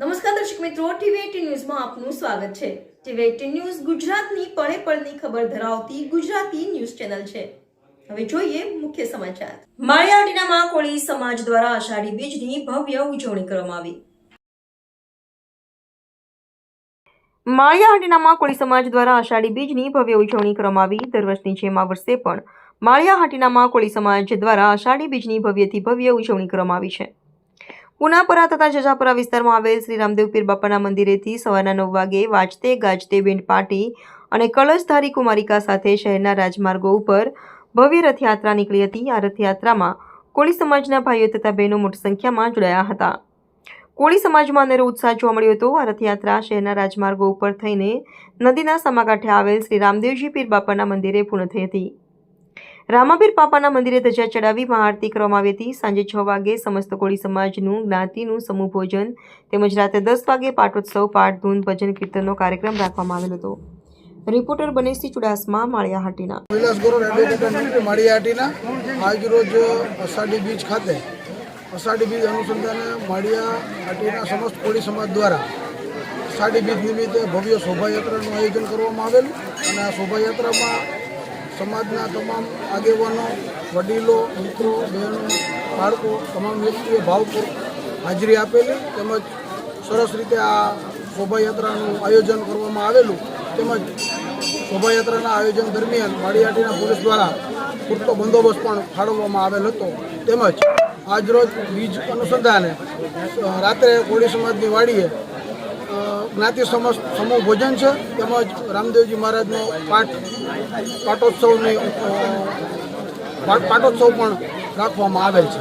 નમસ્કાર દર્શક મિત્રો ટીવી ન્યૂઝમાં આપનું સ્વાગત છે. ટીવી એટીન ન્યૂઝ ગુજરાતની પળે પળની ખબર ધરાવતી ગુજરાતી ન્યૂઝ ચેનલ છે. હવે જોઈએ મુખ્ય સમાચાર. માળિયાહાટીનામાં કોળી સમાજ દ્વારા અષાઢી બીજની ભવ્ય ઉજવણી કરવામાં આવી. માળિયાહાટીનામાં કોળી સમાજ દ્વારા અષાઢી બીજની ભવ્ય ઉજવણી કરવામાં આવી. દર વર્ષની જેમ આ વર્ષે પણ માળિયાહાટીનામાં કોળી સમાજ દ્વારા અષાઢી બીજની ભવ્યથી ભવ્ય ઉજવણી કરવામાં આવી છે. પુનાપરા તથા જજાપરા વિસ્તારમાં આવેલ શ્રી રામદેવ પીર બાપાના મંદિરેથી સવારના નવ વાગે વાજતે ગાજતે બેન્ડ પાર્ટી અને કળશધારી કુમારિકા સાથે શહેરના રાજમાર્ગો ઉપર ભવ્ય રથયાત્રા નીકળી હતી. આ રથયાત્રામાં કોળી સમાજના ભાઈઓ તથા બહેનો મોટી સંખ્યામાં જોડાયા હતા. કોળી સમાજમાં અનેરો ઉત્સાહ જોવા મળ્યો હતો. આ રથયાત્રા શહેરના રાજમાર્ગો ઉપર થઈને નદીના સમાકાંઠે આવેલ શ્રી રામદેવજી પીર બાપાના મંદિરે પૂર્ણ થઈ હતી. રામાપીર પાપાના મંદિરે ધજા ચડાવી મહાઆરતી કરવામાં આવી હતી. સાંજે છ વાગે સમસ્ત કોળી સમાજનું, જ્ઞાતિનું સમૂહ ભોજન તેમજ રાત્રે દસ વાગે પાટોત્સવ, પાઠ, ધૂન, ભજન, કીર્તનનો કાર્યક્રમ રાખવામાં આવેલો હતો. રિપોર્ટર બનેશી ચુડાસમા માળિયાહાટીના વિલાસ ગોરડ એડવોકેટ માળિયાહાટીના આજરોજ અષાઢી બીચ ખાતે, અષાઢી બીજ અનુસંધાને માળિયાહાટીના સમસ્ત કોળી સમાજ દ્વારા અષાઢી બીજ નિમિત્તે ભવ્ય શોભાયાત્રાનું આયોજન કરવામાં આવેલું અને આ શોભાયાત્રામાં સમાજના તમામ આગેવાનો, વડીલો, મિત્રો, બહેનો, બાળકો, તમામ વ્યક્તિએ ભાવપૂર્વક હાજરી આપેલી તેમજ સરસ રીતે આ શોભાયાત્રાનું આયોજન કરવામાં આવેલું તેમજ શોભાયાત્રાના આયોજન દરમિયાન વાડીયાટીના પોલીસ દ્વારા પૂરતો બંદોબસ્ત પણ ફાળવવામાં આવેલ હતો. તેમજ આજરોજ બીજ અનુસંધાને રાત્રે કોળી સમાજની વાડીએ જ્ઞાતિ સમૂહ ભોજન છે. તેમજ રામદેવજી મહારાજનો પાઠ પાટોત્સવની પાટોત્સવ પણ રાખવામાં આવેલ છે.